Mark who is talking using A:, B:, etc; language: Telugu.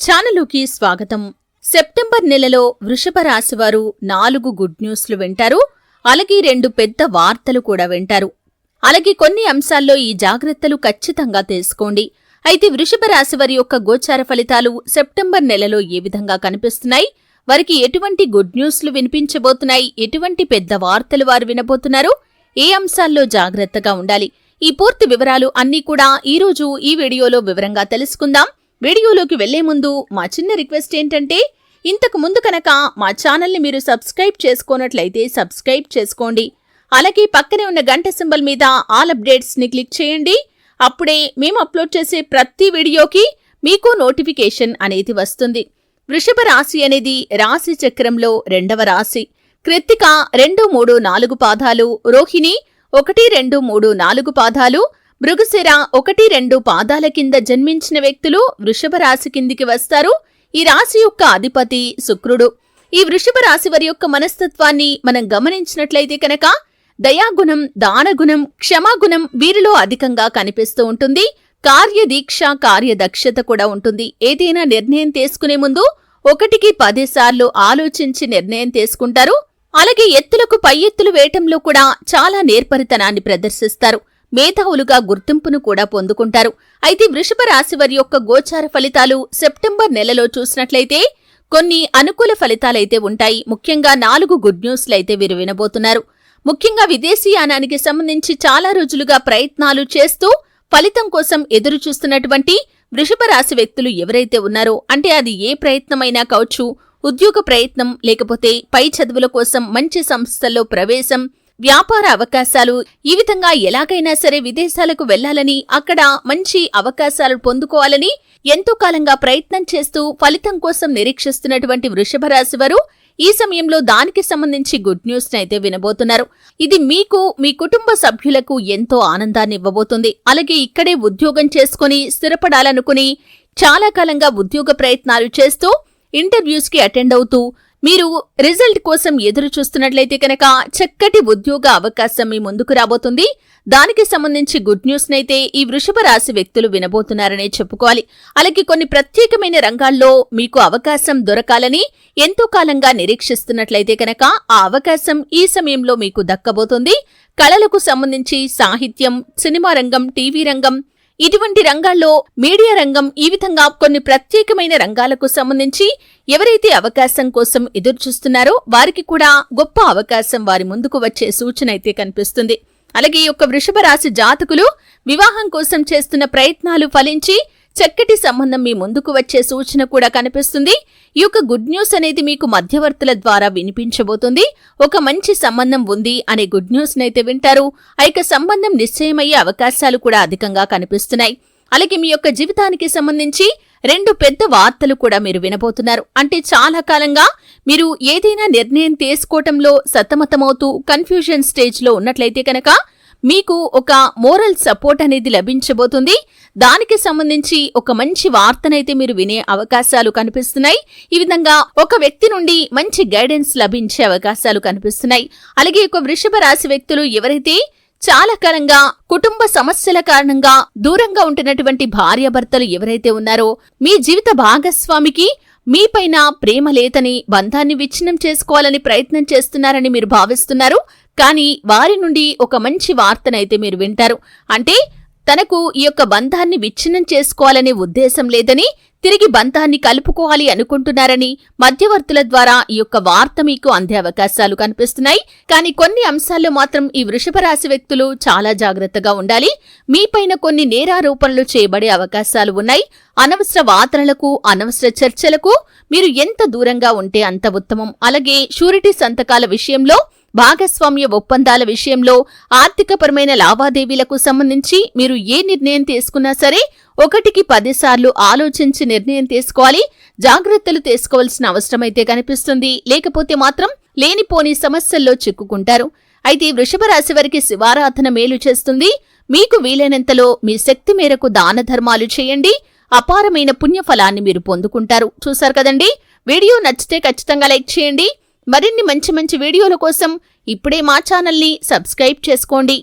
A: ఛానలుకి స్వాగతం. సెప్టెంబర్ నెలలో వృషభ రాశి వారు నాలుగు గుడ్ న్యూస్లు వింటారు. అలాగే రెండు పెద్ద వార్తలు కూడా వింటారు. అలాగే కొన్ని అంశాల్లో ఈ జాగ్రత్తలు ఖచ్చితంగా తెలుసుకోండి. అయితే వృషభ రాశి వారి యొక్క గోచార ఫలితాలు సెప్టెంబర్ నెలలో ఏ విధంగా కనిపిస్తున్నాయి? వారికి ఎటువంటి గుడ్ న్యూస్లు వినిపించబోతున్నాయి? ఎటువంటి పెద్ద వార్తలు వారు వినబోతున్నారు? ఏ అంశాల్లో జాగ్రత్తగా ఉండాలి? ఈ పూర్తి వివరాలు అన్నీ కూడా ఈరోజు ఈ వీడియోలో వివరంగా తెలుసుకుందాం. వీడియోలోకి వెళ్ళే ముందు మా చిన్న రిక్వెస్ట్ ఏంటంటే ఇంతకు ముందు కనుక మా ఛానల్ని మీరు సబ్స్క్రైబ్ చేసుకోనట్లయితే సబ్స్క్రైబ్ చేసుకోండి. అలాగే పక్కనే ఉన్న గంట సింబల్ మీద ఆల్ అప్డేట్స్ని క్లిక్ చేయండి. అప్పుడే మేము అప్లోడ్ చేసే ప్రతి వీడియోకి మీకు నోటిఫికేషన్ అనేది వస్తుంది. వృషభ రాశి అనేది రాశి చక్రంలో రెండవ రాశి. కృత్తిక రెండు మూడు నాలుగు పాదాలు రోహిణి ఒకటి రెండు మూడు నాలుగు పాదాలు మృగశిర ఒకటి రెండు పాదాల కింద జన్మించిన వ్యక్తులు వృషభ రాశి కిందికి వస్తారు. ఈ రాశి యొక్క అధిపతి శుక్రుడు. ఈ వృషభ రాశి వారి యొక్క మనస్తత్వాన్ని మనం గమనించినట్లయితే కనుక దయాగుణం దానగుణం క్షమాగుణం వీరిలో అధికంగా కనిపిస్తూ ఉంటుంది. కార్యదీక్ష కార్యదక్షత కూడా ఉంటుంది. ఏదైనా నిర్ణయం తీసుకునే ముందు ఒకటికి పదిసార్లు ఆలోచించి నిర్ణయం తీసుకుంటారు. అలాగే ఎత్తులకు పై ఎత్తులు వేయటంలో కూడా చాలా నేర్పరితనాన్ని ప్రదర్శిస్తారు. మేధావులుగా గుర్తింపును కూడా పొందుకుంటారు. అయితే వృషభ రాశి వారి యొక్క గోచార ఫలితాలు సెప్టెంబర్ నెలలో చూసినట్లయితే కొన్ని అనుకూల ఫలితాలైతే ఉంటాయి. ముఖ్యంగా నాలుగు గుడ్ న్యూస్లైతే వీరు వినబోతున్నారు. ముఖ్యంగా విదేశీయానానికి సంబంధించి చాలా రోజులుగా ప్రయత్నాలు చేస్తూ ఫలితం కోసం ఎదురు చూస్తున్నటువంటి వృషభ రాశి వ్యక్తులు ఎవరైతే ఉన్నారో అంటే అది ఏ ప్రయత్నమైనా కావచ్చు ఉద్యోగ ప్రయత్నం లేకపోతే పై చదువుల కోసం మంచి సంస్థల్లో ప్రవేశం వ్యాపార అవకాశాలు ఈ విధంగా ఎలాగైనా సరే విదేశాలకు వెళ్ళాలని అక్కడ మంచి అవకాశాలు పొందుకోవాలని ఎంతో కాలంగా ప్రయత్నం చేస్తూ ఫలితం కోసం నిరీక్షిస్తున్నటువంటి వృషభ రాశి వారు ఈ సమయంలో దానికి సంబంధించి గుడ్ న్యూస్ అయితే వినబోతున్నారు. ఇది మీకు మీ కుటుంబ సభ్యులకు ఎంతో ఆనందాన్ని ఇవ్వబోతుంది. అలాగే ఇక్కడే ఉద్యోగం చేసుకుని స్థిరపడాలనుకుని చాలా కాలంగా ఉద్యోగ ప్రయత్నాలు చేస్తూ ఇంటర్వ్యూస్కి అటెండ్ అవుతూ మీరు రిజల్ట్ కోసం ఎదురు చూస్తున్నట్లయితే కనుక చక్కటి ఉద్యోగ అవకాశం మీ ముందుకు రాబోతుంది. దానికి సంబంధించి గుడ్ న్యూస్ నైతే ఈ వృషభ రాశి వ్యక్తులు వినబోతున్నారనే చెప్పుకోవాలి. అలాగే కొన్ని ప్రత్యేకమైన రంగాల్లో మీకు అవకాశం దొరకాలని ఎంతో కాలంగా నిరీక్షిస్తున్నట్లయితే కనుక ఆ అవకాశం ఈ సమయంలో మీకు దక్కబోతుంది. కళలకు సంబంధించి సాహిత్యం సినిమా రంగం టీవీ రంగం ఇటువంటి రంగాల్లో మీడియా రంగం ఈ విధంగా కొన్ని ప్రత్యేకమైన రంగాలకు సంబంధించి ఎవరైతే అవకాశం కోసం ఎదురుచూస్తున్నారో వారికి కూడా గొప్ప అవకాశం వారి ముందుకు వచ్చే సూచన అయితే కనిపిస్తుంది. అలాగే ఈ యొక్క వృషభ రాశి జాతకులు వివాహం కోసం చేస్తున్న ప్రయత్నాలు ఫలించి చక్కటి సంబంధం మీ ముందుకు వచ్చే సూచన కూడా కనిపిస్తుంది. ఈ యొక్క గుడ్ న్యూస్ అనేది మీకు మధ్యవర్తుల ద్వారా వినిపించబోతుంది. ఒక మంచి సంబంధం ఉంది అనే గుడ్ న్యూస్ నైతే వింటారు. ఆ యొక్క సంబంధం నిశ్చయమయ్యే అవకాశాలు కూడా అధికంగా కనిపిస్తున్నాయి. అలాగే మీ యొక్క జీవితానికి సంబంధించి రెండు పెద్ద వార్తలు కూడా మీరు వినబోతున్నారు. అంటే చాలా కాలంగా మీరు ఏదైనా నిర్ణయం తీసుకోవటంలో సతమతమవుతూ కన్ఫ్యూజన్ స్టేజ్లో ఉన్నట్లయితే కనుక మీకు ఒక మోరల్ సపోర్ట్ అనేది లభించబోతుంది. దానికి సంబంధించి ఒక మంచి వార్తనైతే మీరు వినే అవకాశాలు కనిపిస్తున్నాయి. ఈ విధంగా ఒక వ్యక్తి నుండి మంచి గైడెన్స్ లభించే అవకాశాలు కనిపిస్తున్నాయి. అలాగే ఒక వృషభ రాశి వ్యక్తులు ఎవరైతే చాలా కాలంగా కుటుంబ సమస్యల కారణంగా దూరంగా ఉంటున్నటువంటి భార్యాభర్తలు ఎవరైతే ఉన్నారో మీ జీవిత భాగస్వామికి మీపైన ప్రేమ లేదని బంధాన్ని విచ్ఛిన్నం చేసుకోవాలని ప్రయత్నం చేస్తున్నారని మీరు భావిస్తున్నారు. కానీ వారి నుండి ఒక మంచి వార్తనైతే మీరు వింటారు. అంటే తనకు ఈ యొక్క బంధాన్ని విచ్ఛిన్నం చేసుకోవాలనే ఉద్దేశం లేదని తిరిగి బంధాన్ని కలుపుకోవాలి అనుకుంటున్నారని మధ్యవర్తుల ద్వారా ఈ యొక్క వార్త మీకు అందే అవకాశాలు కనిపిస్తున్నాయి. కానీ కొన్ని అంశాల్లో మాత్రం ఈ వృషభ రాశి వ్యక్తులు చాలా జాగ్రత్తగా ఉండాలి. మీపైన కొన్ని నేరారోపణలు చేయబడే అవకాశాలు ఉన్నాయి. అనవసర వాదనలకు అనవసర చర్చలకు మీరు ఎంత దూరంగా ఉంటే అంత ఉత్తమం. అలాగే షూరిటీ సంతకాల విషయంలో భాగస్వామ్య ఒప్పందాల విషయంలో ఆర్థికపరమైన లావాదేవీలకు సంబంధించి మీరు ఏ నిర్ణయం తీసుకున్నా సరే ఒకటికి పదిసార్లు ఆలోచించి నిర్ణయం తీసుకోవాలి జాగ్రత్తలు తీసుకోవాల్సిన అవసరమైతే కనిపిస్తుంది. లేకపోతే మాత్రం లేనిపోని సమస్యల్లో చిక్కుకుంటారు. అయితే వృషభ రాశి వారికి శివారాధన మేలు చేస్తుంది. మీకు వీలైనంతలో మీ శక్తి మేరకు దాన ధర్మాలు చేయండి. అపారమైన పుణ్యఫలాన్ని మీరు పొందుకుంటారు. చూశారు కదండి? వీడియో నచ్చితే ఖచ్చితంగా లైక్ చేయండి. మరిన్ని మంచి మంచి వీడియోల కోసం ఇప్పుడే మా ఛానల్ని సబ్స్క్రైబ్ చేసుకోండి.